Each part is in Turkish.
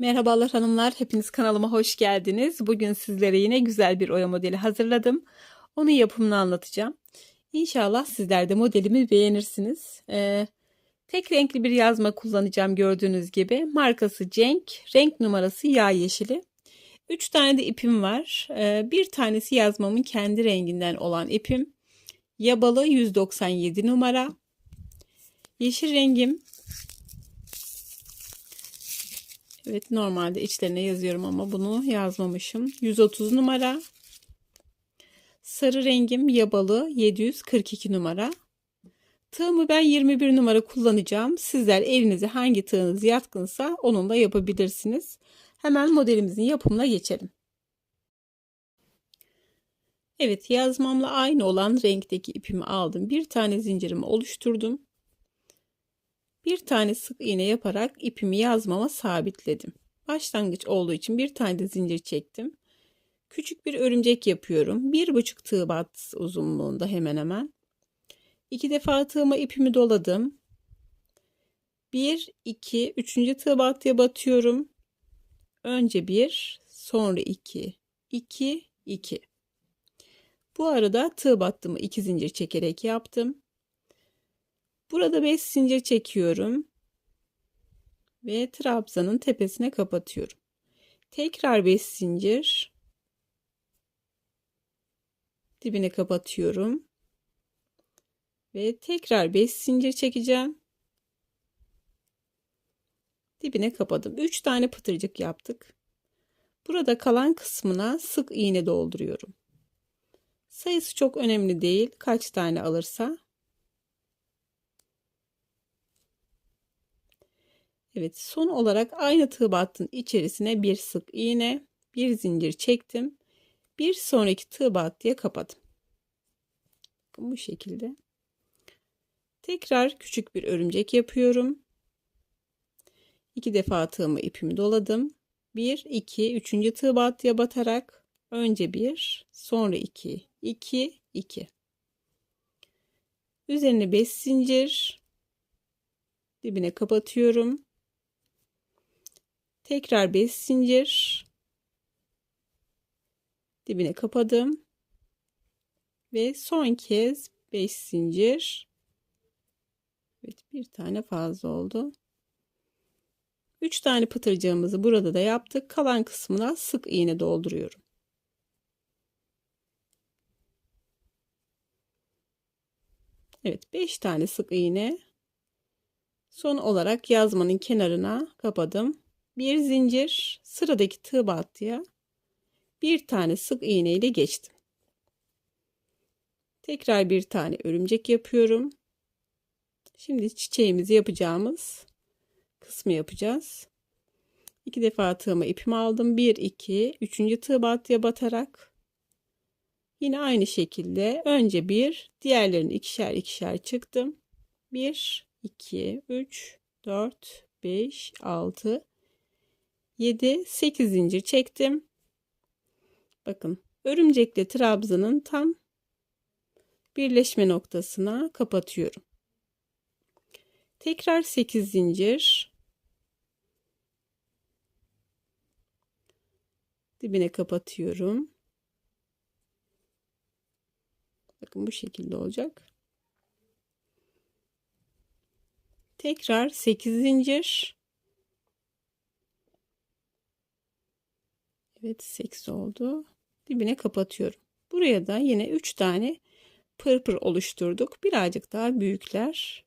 Merhabalar hanımlar, hepiniz kanalıma hoş geldiniz. Bugün sizlere yine güzel bir oya modeli hazırladım. Onun yapımını anlatacağım. İnşallah sizler de modelimi beğenirsiniz. Ee, tek renkli bir yazma kullanacağım gördüğünüz gibi. Markası Cenk, renk numarası yağ yeşili. 3 tane de ipim var. Ee, bir tanesi yazmamın kendi renginden olan ipim. Yabalı 197 numara. Yeşil rengim Evet normalde içlerine yazıyorum ama bunu yazmamışım. 130 numara. Sarı rengim yabalı 742 numara. Tığımı ben 21 numara kullanacağım. Sizler evinize hangi tığınız yatkınsa onunla yapabilirsiniz. Hemen modelimizin yapımına geçelim. Evet yazmamla aynı olan renkteki ipimi aldım. Bir tane zincirimi oluşturdum. Bir tane sık iğne yaparak ipimi yazmama sabitledim. Başlangıç olduğu için bir tane de zincir çektim. Küçük bir örümcek yapıyorum. Bir buçuk tığ bat uzunluğunda hemen hemen. İki defa tığıma ipimi doladım. Bir, iki, üçüncü tığ battıya batıyorum. Önce bir, sonra iki, iki, iki. Bu arada tığ battımı iki zincir çekerek yaptım. Burada 5 zincir çekiyorum. Ve trabzanın tepesine kapatıyorum. Tekrar 5 zincir. Dibine kapatıyorum. Ve tekrar 5 zincir çekeceğim. Dibine kapadım. 3 tane pıtırcık yaptık. Burada kalan kısmına sık iğne dolduruyorum. Sayısı çok önemli değil. Kaç tane alırsa Evet son olarak aynı tığ battın içerisine bir sık iğne bir zincir çektim. Bir sonraki tığ battıya kapadım. Bakın bu şekilde. Tekrar küçük bir örümcek yapıyorum. İki defa tığımı ipimi doladım. Bir, iki, üçüncü tığ battıya batarak önce bir, sonra iki, iki, iki. Üzerine beş zincir dibine kapatıyorum. Tekrar 5 zincir. Dibine kapadım. Ve son kez 5 zincir. Evet bir tane fazla oldu. 3 tane pıtırcığımızı burada da yaptık. Kalan kısmına sık iğne dolduruyorum. Evet 5 tane sık iğne. Son olarak yazmanın kenarına kapadım bir zincir sıradaki tığ battıya bir tane sık iğne ile geçtim. Tekrar bir tane örümcek yapıyorum. Şimdi çiçeğimizi yapacağımız kısmı yapacağız. İki defa tığıma ipimi aldım. Bir, iki, üçüncü tığ battıya batarak yine aynı şekilde önce bir, diğerlerini ikişer ikişer çıktım. Bir, iki, üç, dört, beş, altı, 7 8 zincir çektim. Bakın örümcekle trabzanın tam birleşme noktasına kapatıyorum. Tekrar 8 zincir dibine kapatıyorum. Bakın bu şekilde olacak. Tekrar 8 zincir Evet 8 oldu. Dibine kapatıyorum. Buraya da yine 3 tane pırpır oluşturduk. Birazcık daha büyükler.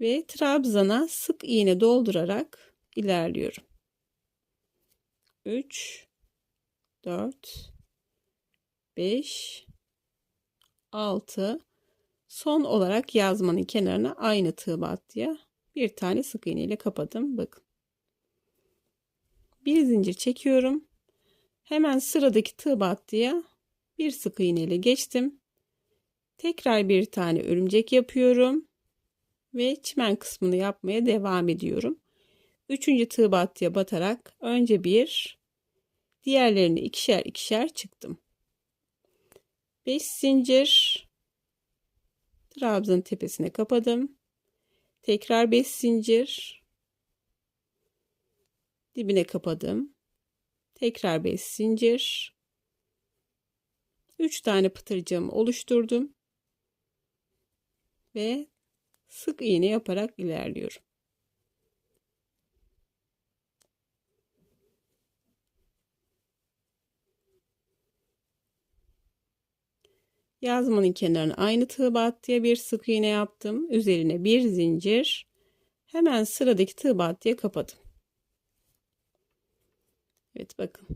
Ve trabzana sık iğne doldurarak ilerliyorum. 3 4 5 6 son olarak yazmanın kenarına aynı tığ battıya bir tane sık iğne ile kapadım. Bakın bir zincir çekiyorum. Hemen sıradaki tığ battıya bir sık iğne ile geçtim. Tekrar bir tane örümcek yapıyorum ve çimen kısmını yapmaya devam ediyorum. Üçüncü tığ battıya batarak önce bir, diğerlerini ikişer ikişer çıktım. 5 zincir trabzanın tepesine kapadım. Tekrar 5 zincir Dibine kapadım. Tekrar 5 zincir. 3 tane pıtırcığımı oluşturdum. Ve sık iğne yaparak ilerliyorum. Yazmanın kenarına aynı tığ battıya bir sık iğne yaptım. Üzerine bir zincir. Hemen sıradaki tığ battıya kapadım. Evet bakın.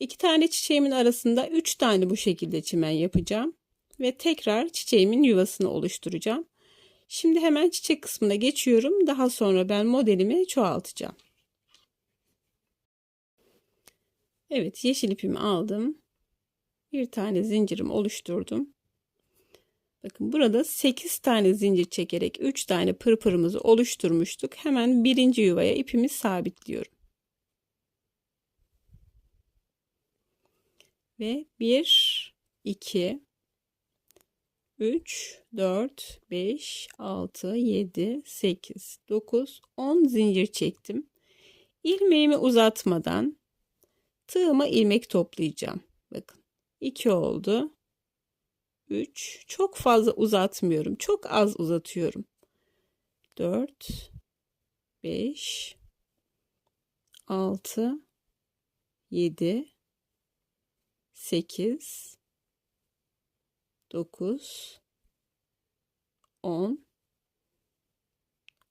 İki tane çiçeğimin arasında üç tane bu şekilde çimen yapacağım. Ve tekrar çiçeğimin yuvasını oluşturacağım. Şimdi hemen çiçek kısmına geçiyorum. Daha sonra ben modelimi çoğaltacağım. Evet yeşil ipimi aldım. Bir tane zincirim oluşturdum. Bakın burada 8 tane zincir çekerek 3 tane pırpırımızı oluşturmuştuk. Hemen birinci yuvaya ipimi sabitliyorum. Ve 1, 2, 3, 4, 5, 6, 7, 8, 9, 10 zincir çektim. İlmeğimi uzatmadan tığıma ilmek toplayacağım. Bakın 2 oldu. 3 çok fazla uzatmıyorum. Çok az uzatıyorum. 4 5 6 7 8 9 10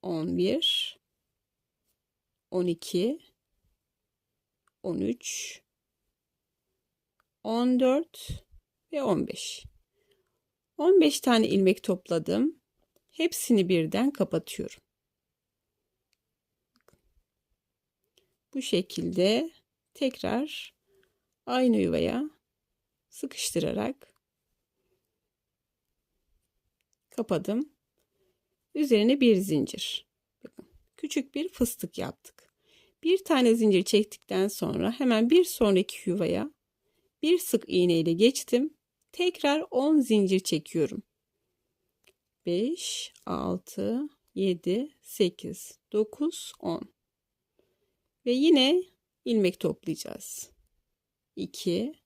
11 12 13 14 ve 15. 15 tane ilmek topladım. Hepsini birden kapatıyorum. Bu şekilde tekrar aynı yuvaya sıkıştırarak kapadım. Üzerine bir zincir. Bakın küçük bir fıstık yaptık. Bir tane zincir çektikten sonra hemen bir sonraki yuvaya bir sık iğne ile geçtim. Tekrar 10 zincir çekiyorum. 5, 6, 7, 8, 9, 10. Ve yine ilmek toplayacağız. 2,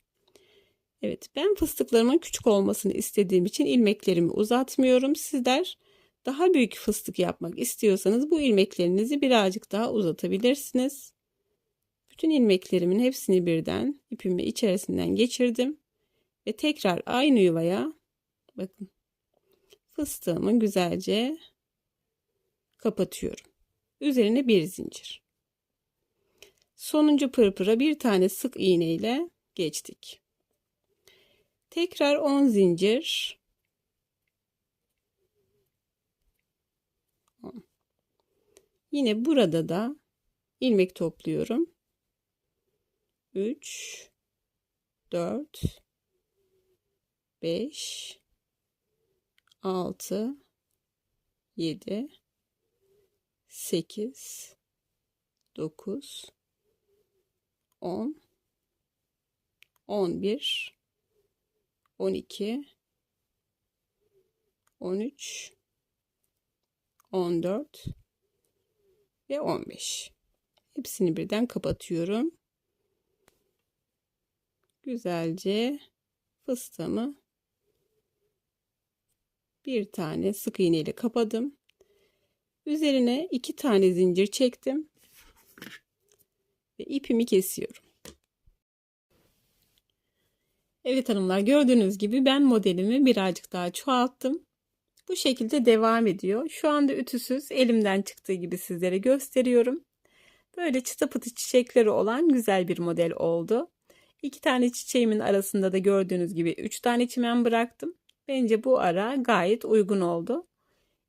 Evet ben fıstıklarımın küçük olmasını istediğim için ilmeklerimi uzatmıyorum. Sizler daha büyük fıstık yapmak istiyorsanız bu ilmeklerinizi birazcık daha uzatabilirsiniz. Bütün ilmeklerimin hepsini birden ipimi içerisinden geçirdim. Ve tekrar aynı yuvaya bakın fıstığımı güzelce kapatıyorum. Üzerine bir zincir. Sonuncu pırpıra bir tane sık iğne ile geçtik. Tekrar 10 zincir. Yine burada da ilmek topluyorum. 3 4 5 6 7 8 9 10 11 12 13 14 ve 15 hepsini birden kapatıyorum güzelce fıstığımı bir tane sık iğne ile kapadım. Üzerine iki tane zincir çektim. Ve ipimi kesiyorum. Evet hanımlar gördüğünüz gibi ben modelimi birazcık daha çoğalttım. Bu şekilde devam ediyor. Şu anda ütüsüz elimden çıktığı gibi sizlere gösteriyorum. Böyle çıta pıtı çiçekleri olan güzel bir model oldu. İki tane çiçeğimin arasında da gördüğünüz gibi üç tane çimen bıraktım. Bence bu ara gayet uygun oldu.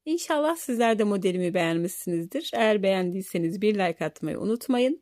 İnşallah sizler de modelimi beğenmişsinizdir. Eğer beğendiyseniz bir like atmayı unutmayın.